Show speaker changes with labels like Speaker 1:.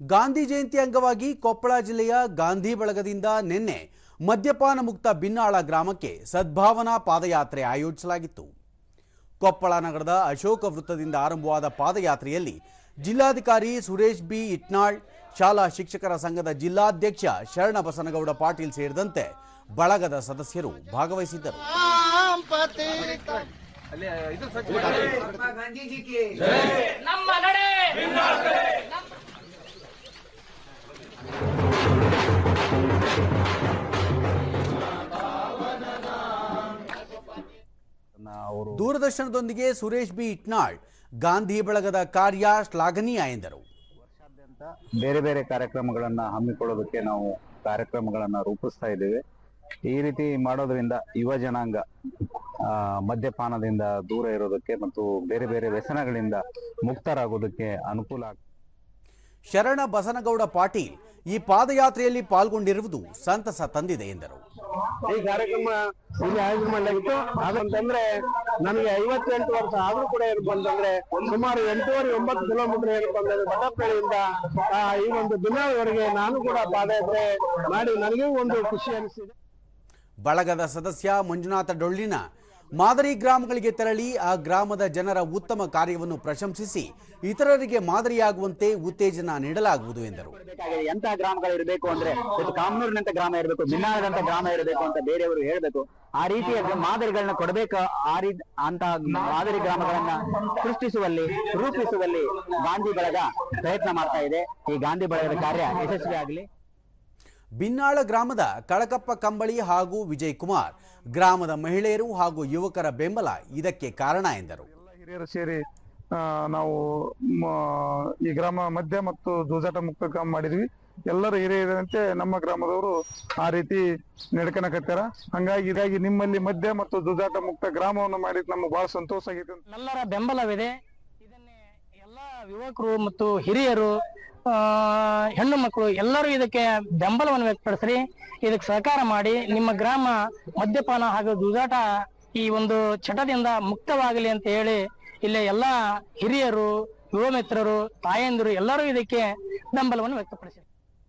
Speaker 1: ಗಾಂಧಿ ಜಯಂತಿ ಅಂಗವಾಗಿ ಕೊಪ್ಪಳ ಜಿಲ್ಲೆಯ ಗಾಂಧಿ ಬಳಗದಿಂದ ನಿನ್ನೆ ಮದ್ಯಪಾನ ಮುಕ್ತ ಬಿನ್ನಾಳ ಗ್ರಾಮಕ್ಕೆ ಸದ್ಭಾವನಾ ಪಾದಯಾತ್ರೆ ಆಯೋಜಿಸಲಾಗಿತ್ತು. ಕೊಪ್ಪಳ ನಗರದ ಅಶೋಕ ವೃತ್ತದಿಂದ ಆರಂಭವಾದ ಪಾದಯಾತ್ರೆಯಲ್ಲಿ ಜಿಲ್ಲಾಧಿಕಾರಿ ಸುರೇಶ್ ಬಿ. ಇಟ್ನಾಳ್, ಶಾಲಾ ಶಿಕ್ಷಕರ ಸಂಘದ ಜಿಲ್ಲಾಧ್ಯಕ್ಷ ಶರಣ ಬಸನಗೌಡ ಪಾಟೀಲ್ ಸೇರಿದಂತೆ ಬಳಗದ ಸದಸ್ಯರು ಭಾಗವಹಿಸಿದ್ದರು.
Speaker 2: ನಮ್ಮ
Speaker 3: ಅವರು
Speaker 1: ದೂರದರ್ಶನದೊಂದಿಗೆ ಸುರೇಶ್ ಬಿ ಇಟ್ನಾಳ್ ಗಾಂಧಿ ಬಳಗದ ಕಾರ್ಯ ಶ್ಲಾಘನೀಯ ಎಂದರು.
Speaker 3: ಬೇರೆ ಬೇರೆ ಕಾರ್ಯಕ್ರಮಗಳನ್ನ ಹಮ್ಮಿಕೊಳ್ಳೋದಕ್ಕೆ ನಾವು ಕಾರ್ಯಕ್ರಮಗಳನ್ನ ರೂಪಿಸ್ತಾ ಇದ್ದೇವೆ. ಈ ರೀತಿ ಮಾಡೋದ್ರಿಂದ ಯುವ ಜನಾಂಗ ಆ, ಮದ್ಯಪಾನದಿಂದ ದೂರ ಇರೋದಕ್ಕೆ ಮತ್ತು ಬೇರೆ ಬೇರೆ ವ್ಯಸನಗಳಿಂದ ಮುಕ್ತರಾಗೋದಕ್ಕೆ ಅನುಕೂಲ ಆಗ್ತದೆ.
Speaker 1: ಶರಣ ಬಸನಗೌಡ ಪಾಟೀಲ್ ಈ ಪಾದಯಾತ್ರೆಯಲ್ಲಿ ಪಾಲ್ಗೊಂಡಿರುವುದು ಸಂತಸ ತಂದಿದೆ ಎಂದರು.
Speaker 4: ಈ ಕಾರ್ಯಕ್ರಮ ಇಲ್ಲಿ ಆಯೋಜನೆ ಮಾಡಲಾಗಿತ್ತು. ಅದಂತಂದ್ರೆ ನನಗೆ ಐವತ್ತೆಂಟು ವರ್ಷ ಆದ್ರೂ ಕೂಡ ಏನಪ್ಪ ಅಂತಂದ್ರೆ ಸುಮಾರು ಎಂಟೂವರೆ ಒಂಬತ್ತು ಕಿಲೋಮೀಟರ್ ಏನಪ್ಪ ಅಂತಂದ್ರೆ ಬಟಪ್ಪಳ್ಳಿಯಿಂದ ಆ, ಈ ಒಂದು ದಿನವರೆಗೆ ನಾನು ಕೂಡ ಪಾದಯಾತ್ರೆ ಮಾಡಿ ನನಗೂ ಒಂದು ಖುಷಿ ಅನಿಸಿದೆ.
Speaker 1: ಬಳಗದ ಸದಸ್ಯ ಮಂಜುನಾಥ ಡೊಳ್ಳಿನ ಮಾದರಿ ಗ್ರಾಮಗಳಿಗೆ ತೆರಳಿ ಆ ಗ್ರಾಮದ ಜನರ ಉತ್ತಮ ಕಾರ್ಯವನ್ನು ಪ್ರಶಂಸಿಸಿ ಇತರರಿಗೆ ಮಾದರಿಯಾಗುವಂತೆ ಉತ್ತೇಜನ ನೀಡಲಾಗುವುದು ಎಂದರು.
Speaker 5: ಎಂತಹ ಎಂತ ಗ್ರಾಮಗಳು ಇರಬೇಕು ಅಂದ್ರೆ ಕಾಮನೂರಿನಂತ ಗ್ರಾಮ ಇರಬೇಕು ಬಿನ್ನಾರದಂತ ಗ್ರಾಮ ಇರಬೇಕು ಅಂತ ಬೇರೆಯವರು ಹೇಳಬೇಕು. ಆ ರೀತಿಯ ಮಾದರಿಗಳನ್ನ ಕೊಡಬೇಕು? ಆ ರೀ ಅಂತ ಮಾದರಿ ಗ್ರಾಮಗಳನ್ನ ಸೃಷ್ಟಿಸುವಲ್ಲಿ, ರೂಪಿಸುವಲ್ಲಿ ಗಾಂಧಿ ಬಳಗ ಪ್ರಯತ್ನ ಮಾಡ್ತಾ ಇದೆ. ಈ ಗಾಂಧಿ ಬಳಗದ ಕಾರ್ಯ ಯಶಸ್ವಿ ಆಗಲಿ
Speaker 1: ಬಿನ್ನಾಳ ಗ್ರಾಮದ ಕಳಕಪ್ಪ ಕಂಬಳಿ ಹಾಗೂ ವಿಜಯ್ ಕುಮಾರ್ ಗ್ರಾಮದ ಮಹಿಳೆಯರು ಹಾಗೂ ಯುವಕರ ಬೆಂಬಲ ಇದಕ್ಕೆ ಕಾರಣ ಎಂದರು.
Speaker 6: ಎಲ್ಲ ಹಿರಿಯರು ಸೇರಿ ನಾವು ಮ- ಈ ಗ್ರಾಮ ಮಧ್ಯ ಮತ್ತು ಜೂಜಾಟ ಮುಕ್ತ ಗ್ರಾಮ ಮಾಡಿದ್ವಿ. ಎಲ್ಲರೂ ಹಿರಿಯರಂತೆ ನಮ್ಮ ಗ್ರಾಮದವರು ಆ ರೀತಿ ನಡ್ಕನಕತ್ತಾರ ಹಂಗಾಗಿ ಇದಾಗಿ ನಿಮ್ಮಲ್ಲಿ ಮಧ್ಯ ಮತ್ತು ಜೂಜಾಟ ಮುಕ್ತ ಗ್ರಾಮವನ್ನು ಮಾಡಿದ್ ನಮ್ಗೆ ಬಹಳ ಸಂತೋಷ ಆಗೈತೆ ಅಂತ.
Speaker 2: ನಮ್ಮೆಲ್ಲರ ಬೆಂಬಲವಿದೆ. ಎಲ್ಲ ಯುವಕರು ಮತ್ತು ಹಿರಿಯರು ಹೆಣ್ಣು ಮಕ್ಕಳು ಎಲ್ಲರೂ ಇದಕ್ಕೆ ಬೆಂಬಲವನ್ನು ವ್ಯಕ್ತಪಡಿಸ್ರಿ. ಇದಕ್ಕೆ ಸಹಕಾರ ಮಾಡಿ ನಿಮ್ಮ ಗ್ರಾಮ ಮದ್ಯಪಾನ ಹಾಗೂ ಜೂಜಾಟ ಈ ಒಂದು ಚಟದಿಂದ ಮುಕ್ತವಾಗಲಿ ಅಂತ ಹೇಳಿ ಇಲ್ಲಿ ಎಲ್ಲ ಹಿರಿಯರು, ಯುವ ಮಿತ್ರರು, ತಾಯಂದಿರು ಎಲ್ಲರೂ ಇದಕ್ಕೆ ಬೆಂಬಲವನ್ನು ವ್ಯಕ್ತಪಡಿಸಿದ್ದಾರೆ